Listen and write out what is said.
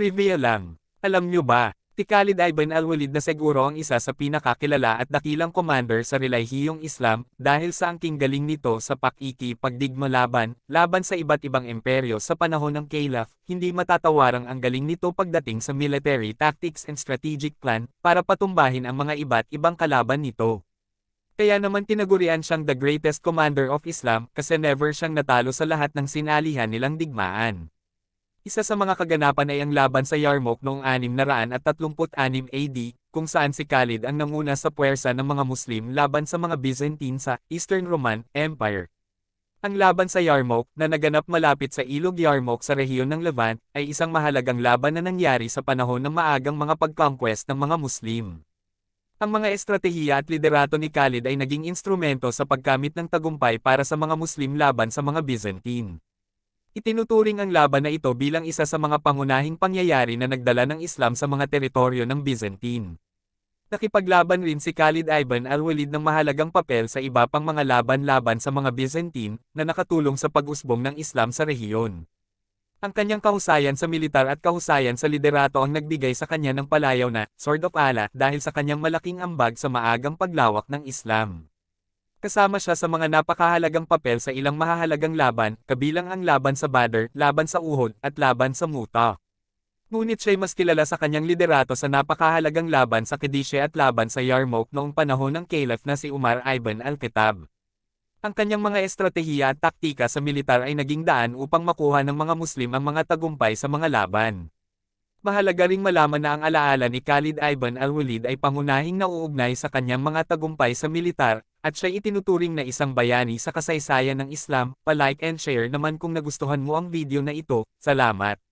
Trivia lang. Alam nyo ba, Khalid Ibn al-Walid na siguro ang isa sa pinakakilala at dakilang commander sa relihiyong Islam dahil sa angking galing nito sa pakikipagdigma laban, laban sa iba't ibang imperyo sa panahon ng Caliph, hindi matatawarang ang galing nito pagdating sa military tactics and strategic plan para patumbahin ang mga iba't ibang kalaban nito. Kaya naman tinagurian siyang the greatest commander of Islam kasi never siyang natalo sa lahat ng sinalihan nilang digmaan. Isa sa mga kaganapan ay ang laban sa Yarmouk noong 636 AD, kung saan si Khalid ang nanguna sa puwersa ng mga Muslim laban sa mga Byzantine sa Eastern Roman Empire. Ang laban sa Yarmouk, na naganap malapit sa ilog Yarmouk sa rehiyon ng Levant, ay isang mahalagang laban na nangyari sa panahon ng maagang mga pag-conquest ng mga Muslim. Ang mga estratehiya at liderato ni Khalid ay naging instrumento sa pagkamit ng tagumpay para sa mga Muslim laban sa mga Byzantine. Itinuturing ang laban na ito bilang isa sa mga pangunahing pangyayari na nagdala ng Islam sa mga teritoryo ng Byzantine. Nakipaglaban rin si Khalid Ibn al-Walid ng mahalagang papel sa iba pang mga laban-laban sa mga Byzantine na nakatulong sa pag-usbong ng Islam sa rehiyon. Ang kanyang kahusayan sa militar at kahusayan sa liderato ang nagbigay sa kanya ng palayaw na Sword of Allah dahil sa kanyang malaking ambag sa maagang paglawak ng Islam. Kasama siya sa mga napakahalagang papel sa ilang mahahalagang laban, kabilang ang laban sa Badr, laban sa Uhud, at laban sa Muta. Ngunit siya'y mas kilala sa kanyang liderato sa napakahalagang laban sa Kedishe at laban sa Yarmouk noong panahon ng Caliph na si Umar ibn al-Khattab. Ang kanyang mga estratehiya at taktika sa militar ay naging daan upang makuha ng mga Muslim ang mga tagumpay sa mga laban. Mahalaga ring malaman na ang alaala ni Khalid Ibn al-Walid ay pangunahing nauugnay sa kanyang mga tagumpay sa militar, at siya itinuturing na isang bayani sa kasaysayan ng Islam. Pa-like and share naman kung nagustuhan mo ang video na ito. Salamat!